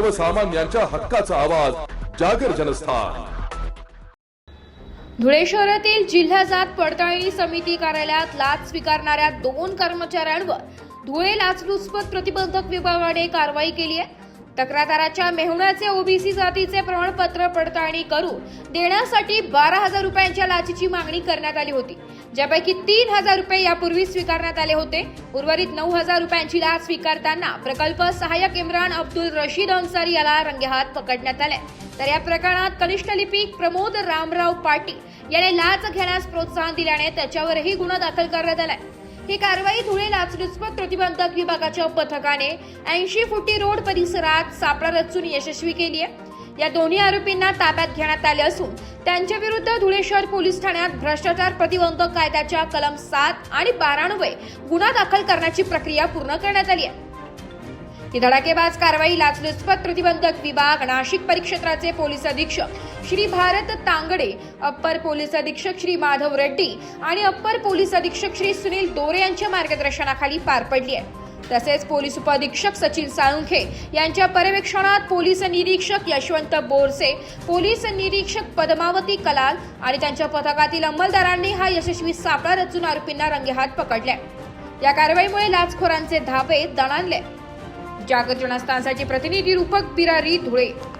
सर्वसामान्यांच्या हक्काचा आवाज जागर जनस्थान. धुळे शहरातील जिल्हा जात पडताळणी समिती कार्यालयात लाच स्वीकारणाऱ्या दोन कर्मचाऱ्यांवर धुळे लाचलुचपत प्रतिबंधक विभागाने कारवाई केली आहे. तक्रारदाराच्या मेहुण्याचे ओबीसी जातीचे प्रमाणपत्र पडताळणी करून देण्यासाठी बारा हजार रुपयांच्या लाचीची मागणी करण्यात आली होती. ज्यापैकी तीन हजार रुपये यापूर्वी स्वीकारण्यात आले होते. उर्वरित नऊ हजार रुपयांची लाच स्वीकारताना प्रकल्प सहाय्यक इम्रान अब्दुल रशीद अन्सारी याला रंगेहात पकडण्यात आले. तर या प्रकरणात कनिष्ठ लिपिक प्रमोद रामराव पाटील याने लाच घेण्यास प्रोत्साहन दिल्याने त्याच्यावरही गुन्हा दाखल करण्यात आलाय. ही कारवाई धुळे लाचलुचपत प्रतिबंधक विभागाच्या पथकाने ऐंशी फुटी रोड परिसरात सापळा रचून यशस्वी केली आहे या दोन्ही आरोपींना ताब्यात घेण्यात आले असून त्यांच्या विरुद्ध धुळे शहर पोलीस ठाण्यात भ्रष्टाचार प्रतिबंधक कायद्याच्या कलम सात आणि बारान्वये गुन्हा दाखल करण्याची प्रक्रिया पूर्ण करण्यात आली आहे. ही धडाकेबाज कारवाई लाचलुचपत प्रतिबंधक विभाग नाशिक परिक्षेत्राचे पोलीस अधीक्षक श्री भारत तांगडे अप्पर पोलीस अधीक्षक श्री माधव रेड्डी आणि अप्पर पोलीस अधीक्षक श्री सुनील दोरे यांच्या मार्गदर्शनाखाली पार पडली आहे. तसेच पोलीस उपाधीक्षक सचिन साळुंखे यांच्या पर्यवेक्षणात पोलीस निरीक्षक यशवंत बोरसे पोलीस निरीक्षक पद्मावती कलाल आणि त्यांच्या पथकातील अंमलदारांनी हा यशस्वी सापळा रचून आरोपींना रंगेहात पकडल्या या कारवाईमुळे लाचखोरांचे धाबे दणाणले. जागर प्रतिनिधी रूपक बिरारी धुळे.